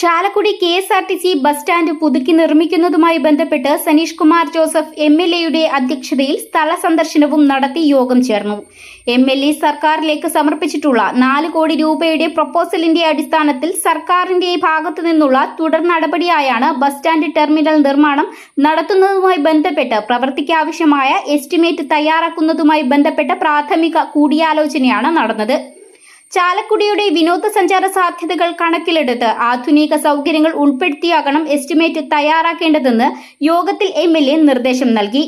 Chalakudy K S R T C bus stand പുതുക്കി നിർമ്മിക്കുന്നതുമായി ബന്ധപ്പെട്ട് Saneesh Kumar Joseph M L എയുടെ അധ്യക്ഷതയിൽ സ്ഥല സന്ദർശനവും നടത്തി യോഗം ചേർന്നു. എം എൽ എ സർക്കാരിലേക്ക് സമർപ്പിച്ചിട്ടുള്ള നാല് കോടി രൂപയുടെ പ്രപ്പോസലിന്റെ അടിസ്ഥാനത്തിൽ സർക്കാരിന്റെ ഭാഗത്തു നിന്നുള്ള തുടർ നടപടിയായാണ് ബസ് സ്റ്റാൻഡ് ടെർമിനൽ നിർമ്മാണം നടത്തുന്നതുമായി ബന്ധപ്പെട്ട് പ്രവൃത്തിക്കാവശ്യമായ എസ്റ്റിമേറ്റ് തയ്യാറാക്കുന്നതുമായി ബന്ധപ്പെട്ട പ്രാഥമിക കൂടിയാലോചനയാണ് നടന്നത്. ചാലക്കുടിയുടെ വിനോദസഞ്ചാര സാധ്യതകൾ കണക്കിലെടുത്ത് ആധുനിക സൗകര്യങ്ങൾ ഉൾപ്പെടുത്തിയാകണം എസ്റ്റിമേറ്റ് തയ്യാറാക്കേണ്ടതെന്ന് യോഗത്തിൽ എം നിർദ്ദേശം നൽകി.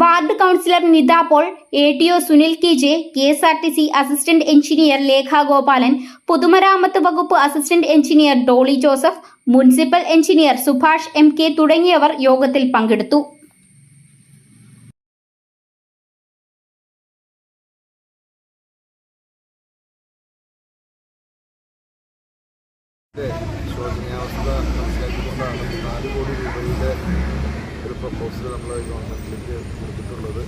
Ward councillor Nitha Paul A T O Sunil K J K S R T C assistant engineer Lekha Gopalan പൊതുമരാമത്ത് വകുപ്പ് assistant engineer Dolly Joseph municipal engineer Subhash M K തുടങ്ങിയവർ യോഗത്തിൽ പങ്കെടുത്തു. ശോചനീയാവസ്ഥ മനസ്സിലാക്കിക്കൊണ്ടാണ് നാല് കോടി രൂപയുടെ ഒരു പ്രപ്പോസൽ നമ്മൾ ഗവൺമെന്റിലേക്ക് കൊടുത്തിട്ടുള്ളത്.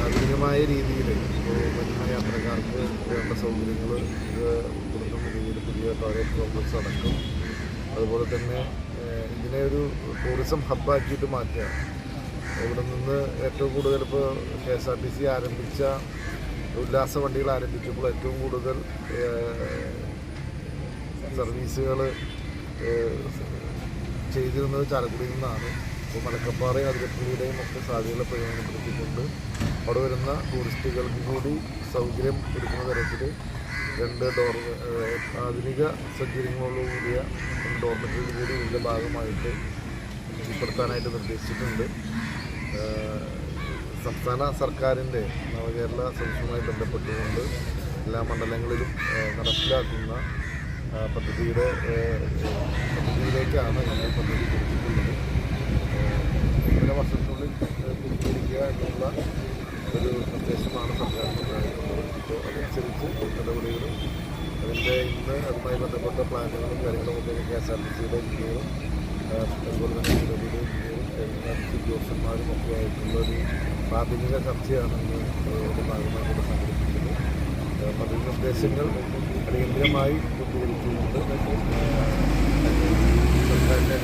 ആധുനികമായ രീതിയിൽ ഇപ്പോൾ വരുന്ന യാത്രക്കാർക്ക് വേണ്ട സൗകര്യങ്ങൾ കൊടുക്കുന്ന രീതിയിൽ പുതിയ ടോയ്ലറ്റ് കോംപ്ലക്സ് അടക്കം. അതുപോലെ തന്നെ ഇതിനെ ഒരു ടൂറിസം ഹബ്ബാക്കിയിട്ട് മാറ്റുക. ഇവിടെ നിന്ന് ഏറ്റവും കൂടുതൽ ഇപ്പോൾ K S R T C ആരംഭിച്ച ഉല്ലാസ വണ്ടികൾ ആരംഭിച്ചപ്പോൾ ഏറ്റവും കൂടുതൽ സർവീസുകൾ ചെയ്തിരുന്നത് ചാലക്കുടിയിൽ നിന്നാണ്. ഇപ്പോൾ മലക്കപ്പാറയും അതിരപ്പള്ളിയുടെയും ഒക്കെ സാധ്യതകളെ പ്രയോജനപ്പെടുത്തിക്കൊണ്ട് അവിടെ വരുന്ന ടൂറിസ്റ്റുകൾക്ക് കൂടി സൗകര്യം കൊടുക്കുന്ന തരത്തിൽ രണ്ട് ഡോർ ആധുനിക സൗകര്യങ്ങളോടുകൂടിയ ഡോർമെറ്ററിയിൽ കൂടി ഇതിന്റെ ഭാഗമായിട്ട് ഉൾപ്പെടുത്താനായിട്ട് നിർദ്ദേശിച്ചിട്ടുണ്ട്. സംസ്ഥാന സർക്കാരിന്റെ നവകേരള സംസ്ഥാനവുമായി ബന്ധപ്പെട്ടുകൊണ്ട് എല്ലാ മണ്ഡലങ്ങളിലും നടപ്പിലാക്കുന്ന പദ്ധതിയുടെ പദ്ധതിയിലേക്കാണ് നമ്മൾ പദ്ധതി കൊടുത്തിട്ടുള്ളത്. ഒന്നര വർഷത്തിനുള്ളിൽ തിരിച്ചിരിക്കുക എന്നുള്ള ഒരു നിർദ്ദേശമാണ് സർക്കാർ അപ്പോൾ അതനുസരിച്ച് നടപടികളും അതിന്റെ ഇന്ന് അതുമായി ബന്ധപ്പെട്ട പ്ലാനുകളും കാര്യങ്ങളും ഒക്കെ കെ എസ് ആർ ടി സിയുടെ എഞ്ചിനീയറും അതുപോലെ തന്നെ നിലവിലെ എഞ്ചിനീയറും ഉദ്യോഗസ്ഥന്മാരും ഒക്കെ ആയിട്ടുള്ള ഒരു പ്രാഥമിക ചർച്ചയാണ് ഇന്ന് ഇതിന്റെ ഭാഗമായി ഇവിടെ സംഘടിപ്പിച്ചത് പദ്ധതി നിർദ്ദേശങ്ങൾ അടിയന്തിരമായി പൂർത്തീകരിച്ചുകൊണ്ട് സർക്കാരിന്റെ